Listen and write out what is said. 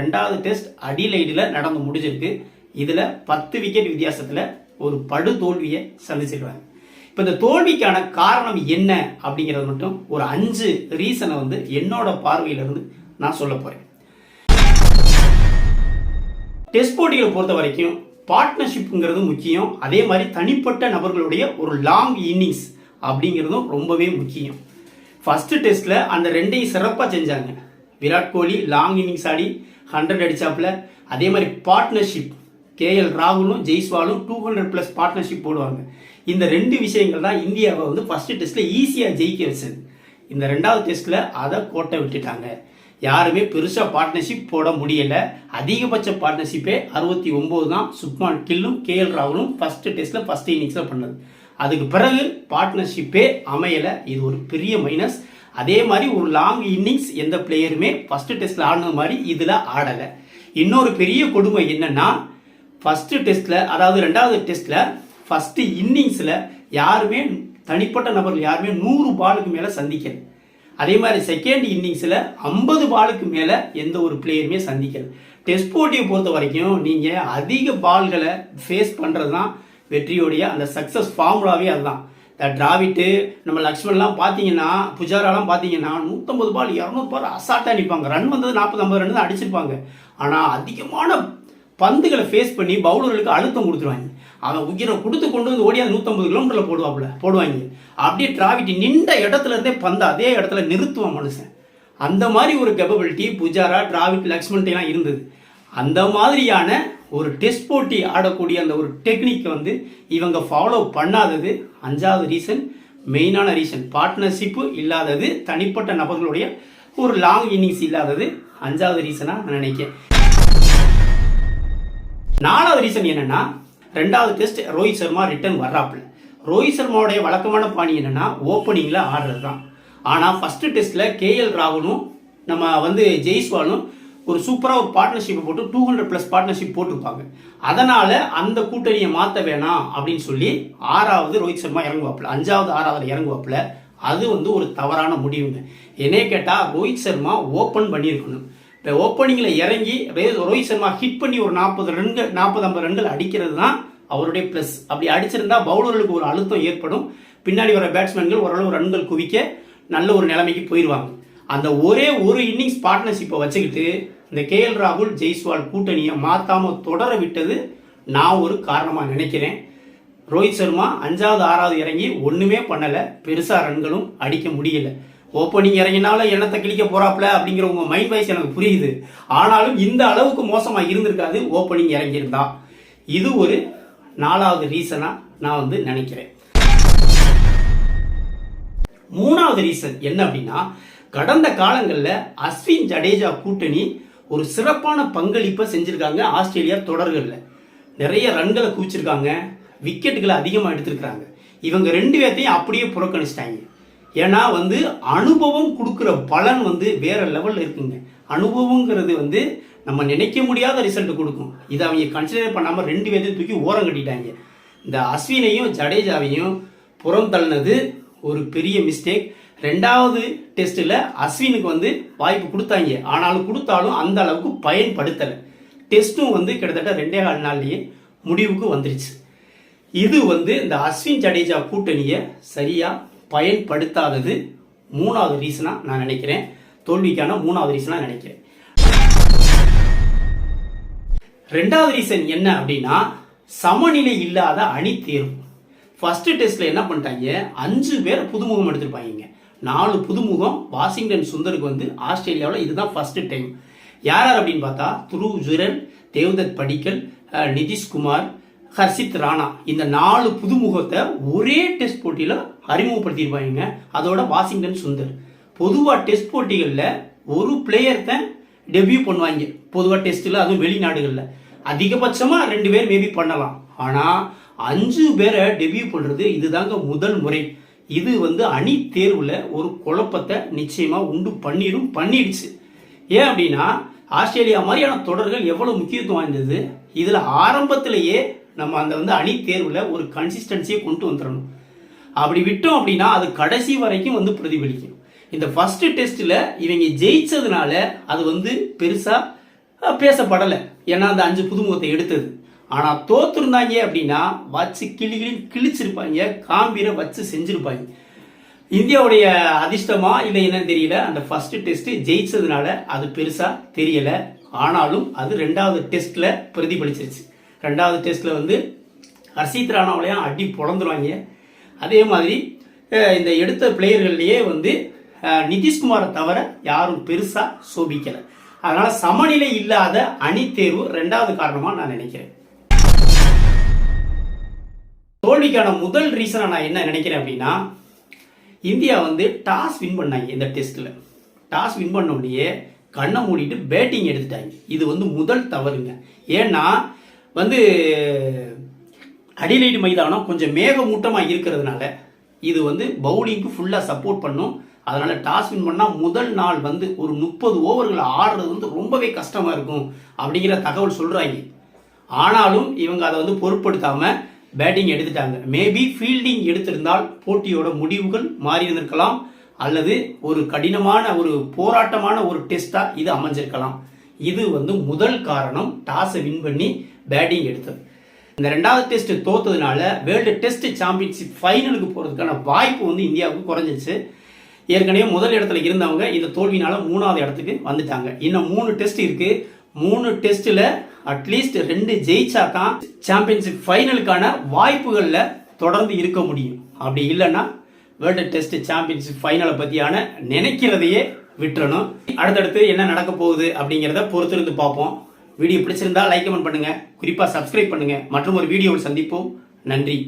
ரெண்டாவது டெஸ்ட் அடிலைடில் நடந்து முடிஞ்சிருக்கு. இதில் பத்து விக்கெட் வித்தியாசத்தில் ஒரு படு தோல்வியை சந்திச்சிருவாங்க இப்போ இந்த தோல்விக்கான காரணம் என்ன அப்படிங்கிறது மட்டும் ஒரு அஞ்சு ரீசனை வந்து என்னோட பார்வையிலிருந்து நான் சொல்ல போகிறேன் டெஸ்ட் போட்டிகளை பொறுத்த வரைக்கும் பார்ட்னர்ஷிப்புங்கிறது முக்கியம். அதே மாதிரி தனிப்பட்ட நபர்களுடைய ஒரு லாங் இன்னிங்ஸ் அப்படிங்கிறதும் ரொம்பவே முக்கியம். ஃபஸ்ட்டு டெஸ்ட்டில் அந்த ரெண்டையும் சிறப்பாக செஞ்சாங்க. விராட் கோலி லாங் இன்னிங்ஸ் ஆடி ஹண்ட்ரட் அடிச்சாப்புல. அதே மாதிரி பார்ட்னர்ஷிப் கேஎல் ராகுலும் ஜெய்ஸ்வாலும் டூ ஹண்ட்ரட் ப்ளஸ் பார்ட்னர்ஷிப் போடுவாங்க. இந்த ரெண்டு விஷயங்கள் தான் இந்தியாவை வந்து ஃபஸ்ட்டு டெஸ்ட்டில் ஈஸியாக ஜெயிக்க வச்சது இந்த ரெண்டாவது டெஸ்ட்டில் அதை கோட்டை விட்டுட்டாங்க. யாருமே பெருசாக பார்ட்னர்ஷிப் போட முடியலை. அதிகபட்ச பார்ட்னர்ஷிப்பே அறுபத்தி ஒம்பது தான் சுப்மான் கில்லும் கேஎல் ராகுலும் ஃபர்ஸ்ட் டெஸ்ட்டில் ஃபர்ஸ்ட் இன்னிங்ஸில் பண்ணது. அதுக்கு பிறகு பார்ட்னர்ஷிப்பே அமையலை. இது ஒரு பெரிய மைனஸ் அதே மாதிரி ஒரு லாங் இன்னிங்ஸ் எந்த பிளேயருமே ஃபர்ஸ்ட் டெஸ்ட்ல ஆடினது மாதிரி இதில் ஆடலை. இன்னொரு பெரிய கொடுமை என்னன்னா ஃபர்ஸ்ட் டெஸ்ட்ல அதாவது ரெண்டாவது டெஸ்ட்ல ஃபர்ஸ்ட் இன்னிங்ஸ்ல யாருமே தனிப்பட்ட நபர்கள் யாருமே நூறு பாலுக்கு மேல சந்திக்கல. அதே மாதிரி செகண்ட் இன்னிங்ஸில் ஐம்பது பாலுக்கு மேலே எந்த ஒரு பிளேயருமே சந்திக்கல. டெஸ்ட் போட்டியை பொறுத்த வரைக்கும் நீங்கள் அதிக பால்களை ஃபேஸ் பண்ணுறது தான் வெற்றியோடைய அந்த சக்ஸஸ் ஃபார்முலாவே அதுதான். டிராவிட்டு நம்ம லக்ஷ்மண்லாம் பார்த்தீங்கன்னா புஜாராலாம் பார்த்தீங்கன்னா நூற்றம்பது பால் இரநூறு பால் அசால்ட்டாக நிற்பாங்க ரன் வந்தது நாற்பது ஐம்பது ரன் தான் அடிச்சிருப்பாங்க. ஆனால் அதிகமான பந்துகளை ஃபேஸ் பண்ணி பவுலர்களுக்கு அழுத்தம் கொடுத்துருவாங்க. அவன் உயிரை கொடுத்து கொண்டு வந்து ஓடியாது நூற்றம்பது கிலோமீட்டரில் போடுவாப்புல போடுவாங்க. அப்படியே டிராவிட்டு நின்ற இடத்துல இருந்தே பந்து அதே இடத்துல நிறுத்துவான் மனுஷன். அந்த மாதிரி ஒரு கெபபிலிட்டி புஜாரா டிராவிட் லக்ஷ்மண்லாம் இருந்தது. அந்த மாதிரியான ஒரு டெஸ்ட் போட்டி ஆடக்கூடிய அந்த ஒரு டெக்னிக் வந்து இவங்க ஃபாலோ பண்ணாதது அஞ்சாவது ரீசன் மெயினான ரீசன் பார்ட்னர்ஷிப்பு இல்லாதது தனிப்பட்ட நபர்களுடைய ஒரு லாங் இன்னிங்ஸ் இல்லாதது அஞ்சாவது ரீசனாக நான் நினைக்கிறேன். நாலாவது ரீசன் என்னென்னா ரெண்டாவது டெஸ்ட் ரோஹித் சர்மா ரிட்டர்ன் வர்றாப்புல. ரோஹித் சர்மாவுடைய வழக்கமான பாணி என்னென்னா ஓப்பனிங்கில் ஆடுறது தான் ஆனால் ஃபஸ்ட்டு டெஸ்ட்டில் கேஎல் ராகுலும் நம்ம வந்து ஜெய்ஸ்வாலும் ஒரு சூப்பராக ஒரு பார்ட்னர்ஷிப்பை போட்டு டூ ஹண்ட்ரட் ப்ளஸ் பார்ட்னர்ஷிப் போட்டிருப்பாங்க. அதனால் அந்த கூட்டணியை மாற்ற வேணாம் அப்படின்னு சொல்லி ஆறாவது ரோஹித் சர்மா இறங்குவாப்புல. அஞ்சாவது ஆறாவது இறங்குவாப்புல. அது வந்து ஒரு தவறான முடிவுங்க. என்னைய கேட்டால் ரோஹித் சர்மா ஓப்பன் பண்ணியிருக்கணும். இப்போ ஓப்பனிங்கில் இறங்கி ரோஹித் சர்மா ஹிட் பண்ணி ஒரு நாற்பது ரன்கள் நாற்பது ஐம்பது ரன்கள் அடிக்கிறது தான் அவருடைய ப்ளஸ் அப்படி அடிச்சிருந்தா பவுலர்களுக்கு ஒரு அழுத்தம் ஏற்படும். பின்னாடி வர பேட்ஸ்மேன்கள் ஓரளவு ரன்கள் குவிக்க நல்ல ஒரு நிலைமைக்கு போயிடுவாங்க அந்த ஒரே ஒரு இன்னிங்ஸ் பார்ட்னர்ஷிப்பை வச்சுக்கிட்டு இந்த கேஎல் ராகுல் ஜெய்ஸ்வால் கூட்டணியை மாற்றாமல் தொடர விட்டது நான் ஒரு காரணமாக நினைக்கிறேன். ரோஹித் சர்மா அஞ்சாவது ஆறாவது இறங்கி ஒன்றுமே பண்ணலை. பெருசாக ரன்களும் அடிக்க முடியல. ஓப்பனிங் இறங்கினாலும் எண்ணத்தை கிழிக்க போறாப்ல அப்படிங்கிற உங்க மைண்ட் வைஸ் எனக்கு புரியுது. ஆனாலும் இந்த அளவுக்கு மோசமாக இருந்திருக்காது. ஓப்பனிங் இறங்கியிருந்தா. இது ஒரு நாலாவது ரீசனாக நான் வந்து நினைக்கிறேன். மூணாவது ரீசன் என்ன அப்படின்னா கடந்த காலங்களில் அஸ்வின் ஜடேஜா கூட்டணி ஒரு சிறப்பான பங்களிப்பை செஞ்சுருக்காங்க ஆஸ்திரேலியா தொடர்களில். நிறைய ரன்களை குவிச்சிருக்காங்க விக்கெட்டுகளை அதிகமாக எடுத்திருக்கிறாங்க. இவங்க ரெண்டு பேர்த்தையும் அப்படியே புறக்கணிச்சிட்டாங்க. ஏன்னா வந்து அனுபவம் கொடுக்குற பலன் வந்து வேற லெவலில் இருக்குங்க. அனுபவங்கிறது வந்து நம்ம நினைக்க முடியாத ரிசல்ட் கொடுக்கும். இதை அவங்க கன்சிடர் பண்ணாமல் ரெண்டு பேர்த்தையும் தூக்கி ஓரம் கட்டிட்டாங்க. இந்த அஸ்வினையும் ஜடேஜாவையும் புறம் தள்ளினது ஒரு பெரிய மிஸ்டேக் ரெண்டாவது டெஸ்ட்டில் அஸ்வினுக்கு வந்து வாய்ப்பு கொடுத்தாங்க. ஆனாலும் கொடுத்தாலும் அந்த அளவுக்கு பயன்படுத்தலை. டெஸ்ட்டும் வந்து கிட்டத்தட்ட ரெண்டே கால் நாள்லேயே முடிவுக்கு வந்துருச்சு. இது வந்து இந்த அஸ்வின் ஜடேஜா கூட்டணியை சரியாக பயன்படுத்தாதது மூணாவது ரீசனாக நான் நினைக்கிறேன். தோல்விக்கான மூணாவது ரீசனாக நினைக்கிறேன். ரெண்டாவது ரீசன் என்ன அப்படின்னா சமநிலை இல்லாத அணி தேர்வு. ஃபஸ்ட்டு டெஸ்ட்டில் என்ன பண்ணிட்டாங்க? அஞ்சு பேர் புதுமுகம் எடுத்திருப்பாங்க. நாலு புதுமுகம் வாஷிங்டன் சுந்தருக்கு வந்து ஆஸ்திரேலியாவில் இதுதான் ஃபர்ஸ்ட் டைம் யார் யார் அப்படின்னு பார்த்தா துருவ் ஜுரன் தேவ்தத் படிக்கல் நிதிஷ்குமார் ஹர்ஷித் ராணா. இந்த நாலு புதுமுகத்தை ஒரே டெஸ்ட் போட்டியில் அறிமுகப்படுத்தியிருப்பாங்க. அதோட வாஷிங்டன் சுந்தர். பொதுவாக டெஸ்ட் போட்டிகளில் ஒரு பிளேயர் தான் டெபியூ பண்ணுவாங்க. பொதுவாக டெஸ்ட்டில் அதுவும் வெளிநாடுகளில். அதிகபட்சமாக ரெண்டு பேர் மேபி பண்ணலாம். ஆனால் அஞ்சு பேரை டெபியூ பண்ணுறது இதுதாங்க முதல் முறை. இது வந்து அணி தேர்வில் ஒரு குழப்பத்தை நிச்சயமாக உண்டு பண்ணிடும் பண்ணிடுச்சு. ஏன் அப்படின்னா ஆஸ்திரேலியா மாதிரியான தொடர்கள் எவ்வளோ முக்கியத்துவம் வாய்ந்தது? இதில் ஆரம்பத்திலேயே நம்ம அந்த வந்து அணி தேர்வில் ஒரு கன்சிஸ்டன்சியை கொண்டு வந்துடணும். அப்படி விட்டோம் அப்படின்னா அது கடைசி வரைக்கும் வந்து பிரதிபலிக்கும். இந்த ஃபஸ்ட்டு டெஸ்ட்டில் இவங்க ஜெயிச்சதுனால அது வந்து பெருசாக பேசப்படலை. ஏன்னா அந்த அஞ்சு புதுமுகத்தை எடுத்தது. ஆனால் தோத்துருந்தாங்க அப்படின்னா வச்சு கிளி கிளி கிழிச்சிருப்பாங்க காம்பீரை வச்சு செஞ்சுருப்பாங்க. இந்தியாவுடைய அதிர்ஷ்டமா இல்லை என்னன்னு தெரியல. அந்த ஃபர்ஸ்ட் டெஸ்ட் ஜெயிச்சதுனால அது பெருசா தெரியல. ஆனாலும் அது ரெண்டாவது டெஸ்ட்ல பிரதிபலிச்சிருச்சு. ரெண்டாவது டெஸ்ட்ல வந்து ஹர்ஷித் ராணாவிலையும் அடி பொழந்துருவாங்க. அதே மாதிரி இந்த எடுத்த பிளேயர்கள்லேயே வந்து நிதிஷ்குமாரை தவிர யாரும் பெருசா சோபிக்கலை. அதனால சமநிலை இல்லாத அணி தேர்வு ரெண்டாவது காரணமா நான் நினைக்கிறேன். தோல்விக்கான முதல் ரீசனாக நான் என்ன நினைக்கிறேன் அப்படின்னா இந்தியா வந்து டாஸ் வின் பண்ணாங்க இந்த டெஸ்ட்டில் டாஸ் வின் பண்ண உடனே கண்ணை மூடிட்டு பேட்டிங் எடுத்துட்டாங்க. இது வந்து முதல் தவறுங்க. ஏன்னா வந்து அடிலைடு மைதானம் கொஞ்சம் மேகமூட்டமாக இருக்கிறதுனால இது வந்து பவுலிங்க்கு ஃபுல்லாக சப்போர்ட் பண்ணும். அதனால் டாஸ் வின் பண்ணால் முதல் நாள் வந்து ஒரு முப்பது ஓவர்கள் ஆடுறது வந்து ரொம்பவே கஷ்டமாக இருக்கும் அப்படிங்கிற தகவல் சொல்கிறாங்க ஆனாலும் இவங்க அதை வந்து பொருட்படுத்தாமல் பேட்டிங் எடுத்துட்டாங்க. மேபி ஃபீல்டிங் எடுத்திருந்தால் போட்டியோட முடிவுகள் மாறி இருந்திருக்கலாம். அல்லது ஒரு கடினமான ஒரு போராட்டமான ஒரு டெஸ்ட்டாக இது அமைஞ்சிருக்கலாம். இது வந்து முதல் காரணம். டாஸை வின் பண்ணி பேட்டிங் எடுத்தது. இந்த ரெண்டாவது டெஸ்ட் தோத்ததுனால வேர்ல்டு டெஸ்ட் சாம்பியன்ஷிப் ஃபைனலுக்கு போகிறதுக்கான வாய்ப்பு வந்து இந்தியாவுக்கு குறைஞ்சிச்சு ஏற்கனவே முதல் இடத்துல இருந்தவங்க இந்த தோல்வினால மூணாவது இடத்துக்கு வந்துட்டாங்க. இன்னும் மூணு டெஸ்ட் இருக்குது மூணு டெஸ்ட்டில் அட்லீஸ்ட் ரெண்டு ஜெயிச்சா தான் சாம்பியன்ஷிப் ஃபைனலுக்கான வாய்ப்புகளில் தொடர்ந்து இருக்க முடியும். அப்படி இல்லைன்னா வேர்ல்டு டெஸ்ட் சாம்பியன்ஷிப் ஃபைனலை பற்றியான நினைக்கிறதையே விட்டுறணும். அடுத்தடுத்து என்ன நடக்க போகுது அப்படிங்கிறத பொறுத்திருந்து பார்ப்போம். வீடியோ பிடிச்சிருந்தா லைக் கமெண்ட் பண்ணுங்கள் குறிப்பாக சப்ஸ்கிரைப் பண்ணுங்கள் மற்றும் ஒரு வீடியோவில் சந்திப்போம். நன்றி.